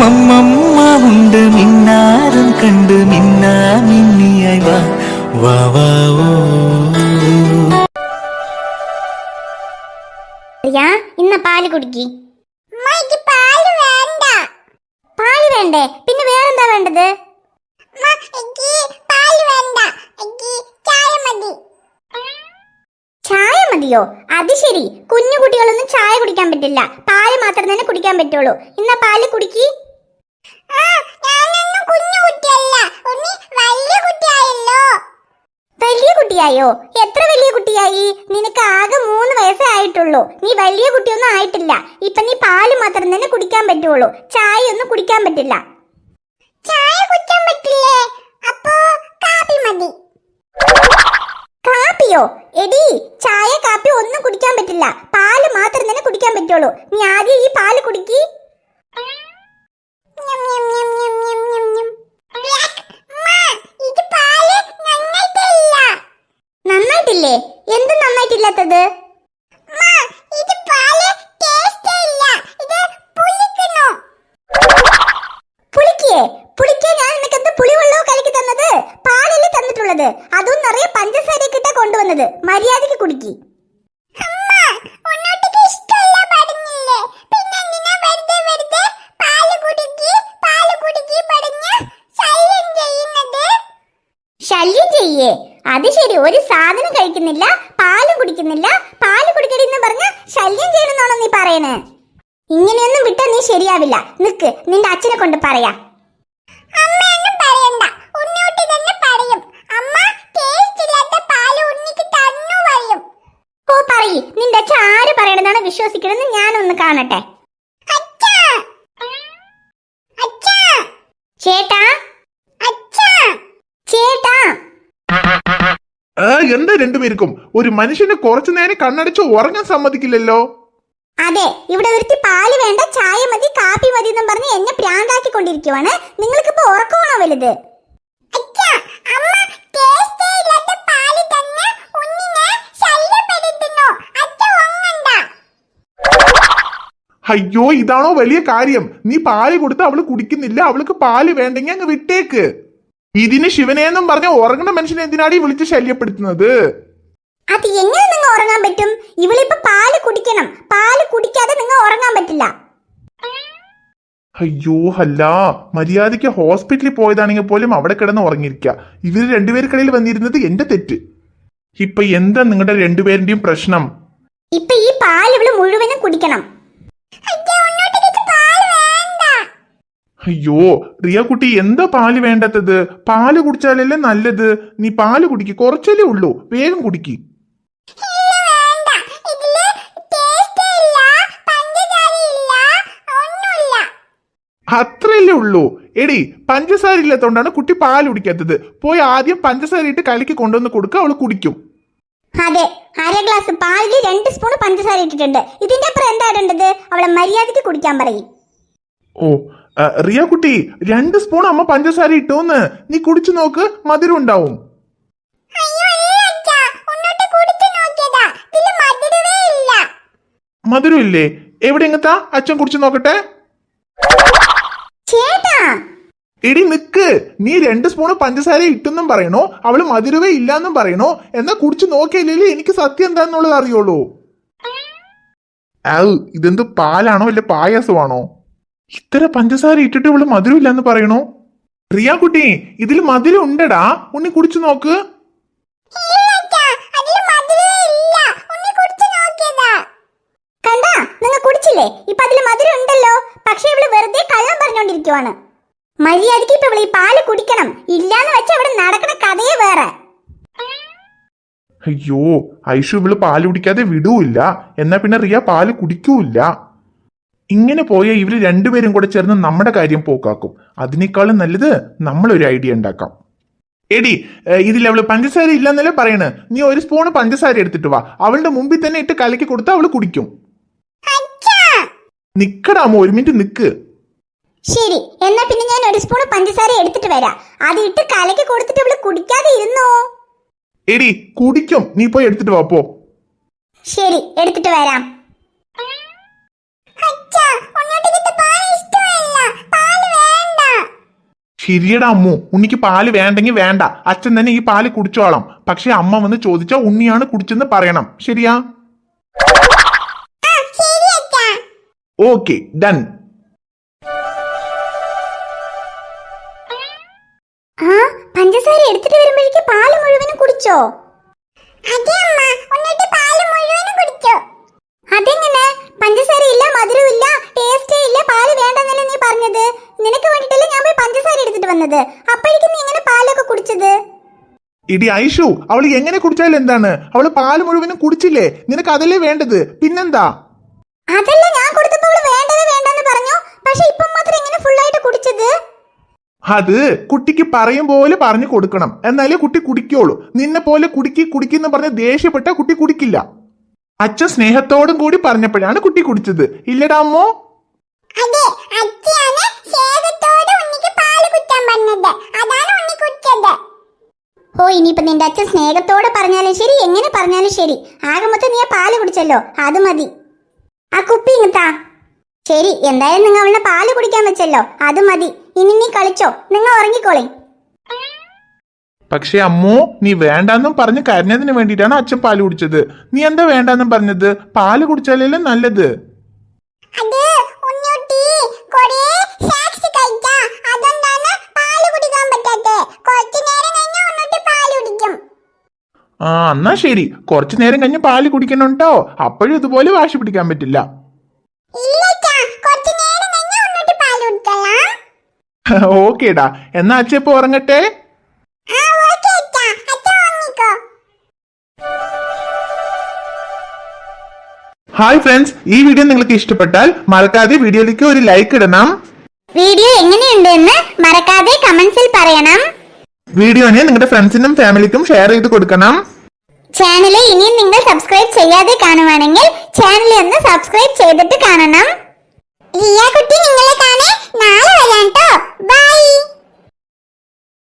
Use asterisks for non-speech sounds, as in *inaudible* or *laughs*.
മമ്മമ്മ ഉണ്ട് മിന്നാരം കണ്ട് മിന്നാ മിന്നിയായി വാ വാ വാ ഓ. പ്രിയ ഇന്ന പാൽ കുടിക്കി. പാൽ വേണ്ട. പാൽ വേണ്ടേ? പിന്നെ വേറെന്താ വേണ്ടത്? ചായ മതി. ചായ മതിയോ? അത് ശരി. കുഞ്ഞു കുട്ടികളൊന്നും ചായ കുടിക്കാൻ പറ്റില്ല. പാൽ മാത്രം തന്നെ കുടിക്കാൻ പറ്റുള്ളൂ. ഇന്ന പാൽ കുടിക്കി. വലിയ കുട്ടിയായോ? എത്ര വലിയ കുട്ടിയായി? നിനക്ക് ആകെ മൂന്ന് വയസ്സേ ആയിട്ടുള്ളൂ. നീ വലിയ കുട്ടിയൊന്നും ആയിട്ടില്ല. ഇപ്പൊ നീ പാൽ മാത്രം തന്നെ കുടിക്കാൻ പറ്റുള്ളൂ ചായ ഒന്നും കുടിക്കാൻ പറ്റില്ല. ചായ കുടിക്കാൻ പറ്റില്ലേ? അപ്പോ കാപ്പി മതി. കാപ്പിയോ? എടി ചായ കാപ്പി ഒന്നും കുടിക്കാൻ പറ്റില്ല. പാൽ മാത്രം തന്നെ കുടിക്കാൻ പറ്റുള്ളൂ നീ ആദ്യം ഈ പാൽ കുടിക്കി. നന്നായിട്ടില്ല? എന്ത് നന്നായിട്ടില്ലാത്തത്? അതും നിറയെ പഞ്ചസാരയൊക്കെ ഇട്ടാ കൊണ്ടുവന്നത്. മര്യാദയ്ക്ക് കുടിക്കി. ശല്യം ചെയ്യേ. അത് ശരി ഒരു സാധനം കഴിക്കുന്നില്ല പാലും കുടിക്കുന്നില്ല. പാൽ കുടിക്കടി എന്ന് പറഞ്ഞ ശല്യം ചെയ്യണമെന്നാണോ നീ പറയണേ? ഇങ്ങനെയൊന്നും വിട്ടാ നീ ശരിയാവില്ല. നിക്ക് നിന്റെ അച്ഛനെ കൊണ്ട് പറയാ. ഓ പറയ്. നിന്റെ അച്ഛൻ ആര് പറയണെന്നാണ് വിശ്വസിക്കണമെന്ന് ഞാനൊന്ന് കാണട്ടെ. ചേട്ടാ ആ എന്താ രണ്ടുപേർക്കും? ഒരു മനുഷ്യന് കുറച്ചു നേരം കണ്ണടച്ച് ഉറങ്ങാൻ സമ്മതിക്കില്ലല്ലോ. അതെ ഇവിടെ ഒരുത്തി പാൽ വേണ്ട ചായ മതി കാപ്പി മതി എന്നും പറഞ്ഞ് എന്നെ പ്രാന്താക്കി കൊണ്ടിരിക്കുവാണ് നിങ്ങൾക്ക് ഇപ്പൊ ഉറക്കമാണോ വലുത്? അയ്യോ ഇതാണോ വലിയ കാര്യം? നീ പാൽ കൊടുത്ത് അവൾ കുടിക്കുന്നില്ല അവൾക്ക് പാൽ വേണ്ടെങ്കിൽ അങ്ങ് വിട്ടേക്ക്. ഇതിന് ശിവനെന്നും പറഞ്ഞ ഉറങ്ങുന്ന മനുഷ്യനെ എന്തിനാടി വിളിച്ച് ശല്യപ്പെടുത്തുന്നത്? അത് എങ്ങനെ നിങ്ങൾ ഉറങ്ങാൻ പറ്റും? ഇവളിപ്പോ പാൽ കുടിക്കണം. പാൽ കുടിക്കാതെ നിങ്ങൾ ഉറങ്ങാൻ പറ്റില്ല. അയ്യോ അല്ല. മര്യാദയ്ക്ക് ഹോസ്പിറ്റലിൽ പോയതാണെങ്കിൽ പോലും അവിടെ കിടന്ന് ഉറങ്ങിയിരിക്കുക ഇവർ രണ്ടുപേർക്കിടയിൽ വന്നിരുന്നത് എന്റെ തെറ്റ്. ഇപ്പൊ എന്താ നിങ്ങളുടെ രണ്ടുപേരുടെയും പ്രശ്നം? ഇപ്പൊ ഈ പാൽ ഇവൾ കുടിക്കണം അയ്യോ റിയ കുട്ടി എന്താ പാൽ വേണ്ടാത്തത്? പാൽ കുടിച്ചാലല്ലേ നല്ലത്. നീ പാൽ കുടിക്ക് കുറച്ചല്ലേ ഉള്ളൂ. വേഗം കുടിക്ക്. അത്രയല്ലേ ഉള്ളൂ. എടി പഞ്ചസാര ഇല്ലാത്തോണ്ടാണ് കുട്ടി പാൽ കുടിക്കാത്തത്. പോയി ആദ്യം പഞ്ചസാര ഇട്ട് കലക്കി കൊണ്ടുവന്ന് കൊടുക്കുക അവൾ കുടിക്കും. അതെ അര ഗ്ലാസ് പാലിൽ രണ്ട് സ്പൂൺ പഞ്ചസാര ഇട്ടിട്ടുണ്ട്. ഇതിന്റെ അപ്പുറം എന്താ ഇടേണ്ടത്? അവളെ മര്യാദയ്ക്ക് കുടിക്കാൻ പറയും. ഓ റിയ കുട്ടി രണ്ട് സ്പൂൺ അമ്മ പഞ്ചസാര ഇട്ടോന്ന്. നീ കുടിച്ചു നോക്ക് മധുരം ഉണ്ടാവും. മധുരം ഇല്ലേ. എവിടെ എങ്ങത്താ അച്ഛൻ കുടിച്ചു നോക്കട്ടെ. എടി നിക്ക്. നീ രണ്ട് സ്പൂണ് പഞ്ചസാര ഇട്ടെന്നും പറയണോ? അവൾ മധുരവേ ഇല്ലാന്നും പറയണോ? എന്നാ കുടിച്ചു നോക്കിയില്ലേ എനിക്ക് സത്യം എന്താന്നുള്ളത് അറിയുള്ളൂ. ഔ ഇതെന്ത് പാലാണോ? അല്ലെ പായസമാണോ? ഇത്ര പഞ്ചസാര ഇട്ടിട്ട് ഇവൾ മധുരം ഇല്ലാന്ന് പറയണോ. റിയ കുട്ടി ഇതിൽ മധുരം ഉണ്ടടാ. ഉണ്ണി കുടിച്ചു നോക്ക്. കുടിച്ചില്ലേ? ഇപ്പൊ അതിൽ മധുരം ഉണ്ടല്ലോ. പക്ഷെ ഇവൾ വെറുതെ കള്ളം പറഞ്ഞോണ്ടിരിക്കുവാണ്. മര്യാദയ്ക്ക് ഇപ്പൊ ഇവൾ ഈ പാൽ കുടിക്കണം. ഇല്ലാന്ന് വെച്ച ഇവിടെ നടക്കണ കഥയെ വേറെ. അയ്യോ ഐഷു ഇവൾ പാൽ കുടിക്കാതെ വിടൂല്ല. എന്നാ പിന്നെ റിയ പാൽ കുടിക്കൂല്ല. ഇങ്ങനെ പോയ ഇവർ രണ്ടുപേരും കൂടെ ചേർന്ന് നമ്മുടെ കാര്യം പോക്കാക്കും. അതിനേക്കാളും നല്ലത് നമ്മളൊരു ഐഡിയ ഉണ്ടാക്കാം. എടി ഇതിൽ അവൾ പഞ്ചസാര ഇല്ലെന്നല്ലേ പറയണ്. നീ ഒരു സ്പൂണ് പഞ്ചസാര എടുത്തിട്ട് വാ. അവളുടെ മുമ്പിൽ തന്നെ ഇട്ട് കലക്കി കൊടുത്താൽ അവൾ കുടിക്കും. നിക്കടാമോ ഒരു മിനിറ്റ് നിക്ക്. ശരി എന്നാ പിന്നെ ഞാൻ ഒരു സ്പൂൺ പഞ്ചസാര എടുത്തിട്ട് വരാം. അത് ഇട്ട് കലക്കി കൊടുത്തിട്ട് അവൾ കുടിക്കാതെ ഇരുന്നോ? എടി കുടിക്കും. നീ പോയി എടുത്തിട്ട് വാ പോ. ശരി എടുത്തിട്ട് വരാം. ശരിയടാ അമ്മു. ഉണ്ണിക്ക് പാൽ വേണ്ടെങ്കിൽ വേണ്ട. അച്ഛൻ തന്നെ ഈ പാൽ കുടിച്ചോളാം. പക്ഷെ അമ്മ വന്ന് ചോദിച്ചാൽ ഉണ്ണിയാണ് കുടിച്ചെന്ന് പറയണം. ശരിയാ? Okay done. ആ പഞ്ചസാര എടുത്തിട്ട് വരുമ്പോഴേക്ക് പാൽ മുഴുവനും കുടിച്ചോ? അതെങ്ങനെ? പഞ്ചസാര ഇല്ല മധുരം ഇല്ല ടേസ്റ്റേ ഇല്ല പാൽ വേണ്ടെന്നല്ലേ നീ പറഞ്ഞത് നിനക്ക് വേണ്ടിട്ടല്ലേ ഞാൻ പോയി പഞ്ചസാര എടുത്തിട്ട് വന്നത് അപ്പോഴേക്കും നീ എങ്ങനെ പാലൊക്കെ കുടിച്ചത്? ഇടി ഐഷു അവൾ എങ്ങനെ കുടിച്ചാലും എന്താണ്? അവൾ പാൽ മുഴുവനും കുടിച്ചില്ലേ? നിനക്ക് അതല്ലേ വേണ്ടത്? പിന്നെന്താ? അതല്ല ഞാൻ കൊടുത്തപ്പോൾ അവൾ വേണ്ടത് വേണ്ടെന്ന് പറഞ്ഞു. പക്ഷെ ഇപ്പം മാത്രം എങ്ങനെ ഫുൾ ആയിട്ട് കുടിച്ചത്? അത് കുട്ടിക്ക് പറയും പോലെ പറഞ്ഞു കൊടുക്കണം. എന്നാലേ കുട്ടി കുടിക്കോളൂ നിന്നെ പോലെ കുടിക്കി കുടിക്കുന്ന പറഞ്ഞ് ദേഷ്യപ്പെട്ട കുട്ടി കുടിക്കില്ല. അച്ഛൻ സ്നേഹത്തോടും കൂടി പറഞ്ഞപ്പോഴാണ് കുട്ടി കുടിച്ചത്. ഇല്ലടാ അമ്മോ. അതെ അച്ഛയാണ് സ്നേഹത്തോടെ ഉണ്ണിക്ക് പാൽ പറഞ്ഞത് അതാണ് ഉണ്ണി കുടിച്ചത്. ഓ ഇനിയിപ്പോ നിന്റെ അച്ഛൻ സ്നേഹത്തോടെ പറഞ്ഞാലും ശരി എങ്ങനെ പറഞ്ഞാലും ശരി. ആകെ മൊത്തം നീ പാൽ കുടിച്ചല്ലോ അത് മതി. ആ കുപ്പി ഇങ്ങത്താ. ശരി എന്തായാലും നിങ്ങൾ അവളെ പാൽ കുടിക്കാൻ വെച്ചല്ലോ അത് മതി. ഇനി നീ കളിച്ചോ നിങ്ങൾ ഉറങ്ങിക്കോളേ. പക്ഷെ അമ്മോ നീ വേണ്ടാന്നും പറഞ്ഞ് കരഞ്ഞതിന് വേണ്ടിട്ടാണ് അച്ഛൻ പാൽ കുടിച്ചത്. നീ എന്താ വേണ്ടാന്നും പറഞ്ഞത്? പാൽ കുടിച്ചാലല്ലേ നല്ലത്. അത് ആ എന്നാ ശരി. കുറച്ചു നേരം കഴിഞ്ഞ് പാൽ കുടിക്കണുണ്ടോ അപ്പോഴും ഇതുപോലെ വാശി പിടിക്കാൻ പറ്റില്ല. ഓക്കേടാ *laughs* എന്നാ അച്ഛപ്പോ ഉറങ്ങട്ടെ? ഹായ് ഫ്രണ്ട്സ് ഈ വീഡിയോ നിങ്ങൾക്ക് ഇഷ്ടപ്പെട്ടാൽ മറക്കാതെ വീഡിയോയിലേക്ക് ഒരു ലൈക്ക് ഇടണം. വീഡിയോ എങ്ങനെയുണ്ടെന്ന് മറക്കാതെ കമന്റ്സിൽ പറയണം. വീഡിയോനെ നിങ്ങളുടെ ഫ്രണ്ട്സിനും ഫാമിലിക്കും ഷെയർ ചെയ്ത് കൊടുക്കണം. ചാനൽ ഇനിയും നിങ്ങൾ സബ്സ്ക്രൈബ് ചെയ്യാതെ കാണുവാണെങ്കിൽ ചാനൽ ഒന്ന് സബ്സ്ക്രൈബ് ചെയ്തിട്ട് കാണണം. ലിയ കുട്ടി നിങ്ങളെ കാണേ നാളെ വരാം ട്ടോ. ബൈ.